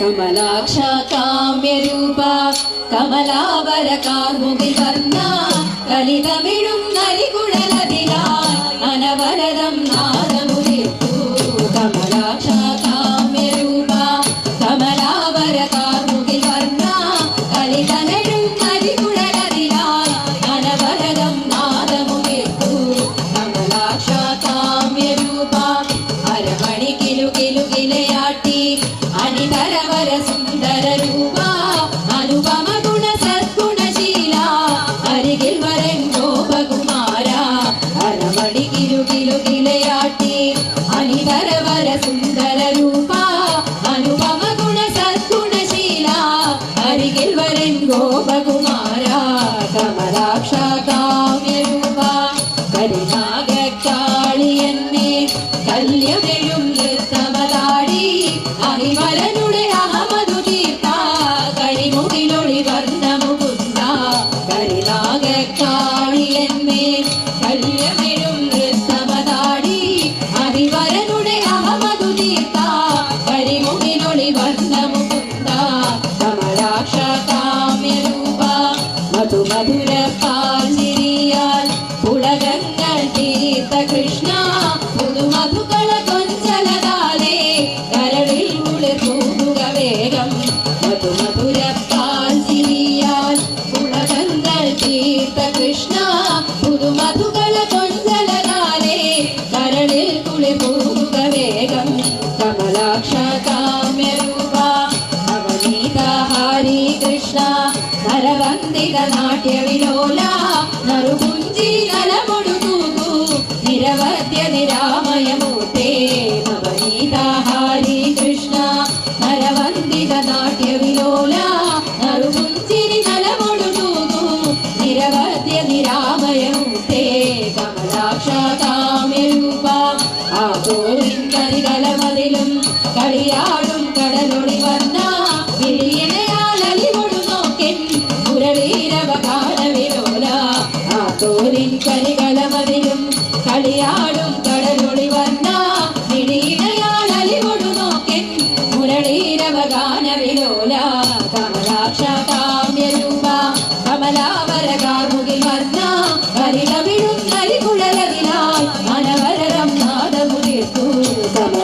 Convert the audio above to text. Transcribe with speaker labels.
Speaker 1: कमलाक्ष काम्यरूपा कमलावरकार्मुकि वर्णा कलितमिडुं नरिकुणलतिरा अनवरदं नादमुदिर्तु कमलाक्ष काम्यरूपा कमलावरकार्मुकि वर्णा कलितमिडुं नरिकुणलतिरा अनवरदं नादमुदिर्तु कमलाक्ष काम्यरूपा సుందర సుందర రూపా అనుపమ గుణ సద్గుణశీల అరిగిల్ వరెంగో బగుమారా కమలాక్ష కామ్య రూపా కరుణాగక్ష നരവന്ദിത നാട്യ വിലോല നറുപുഞ്ചി നലമൊടു തൂകു നിരവധ്യ നിരാമയമൂട്ടേ നവനീത കൃഷ്ണ. നരവന്ദിത നാട്യ വിലോല നറുപുഞ്ചിരി നലമൊടു തൂകു നിരവധ്യ നിരാമയമൂട്ടേ കമലാക്ഷ കാമ്യരൂപ ആ കോവിൻ കരികലമതിലും കളിയാടും കളിയാടും കടലൊളി വന്ന വിളിയനയാലലിവൊടു നോക്കൻ. മുരളീരവഗാന വിലോല കമലാക്ഷ കാമ്യരൂപ കമലാവര കാർമുകിൽ വർണ കരിടവിടും നരികുഴലതിലായി അനവരരം നാദമുതിർത്തു കമലാക്ഷ കാമ്യരൂപ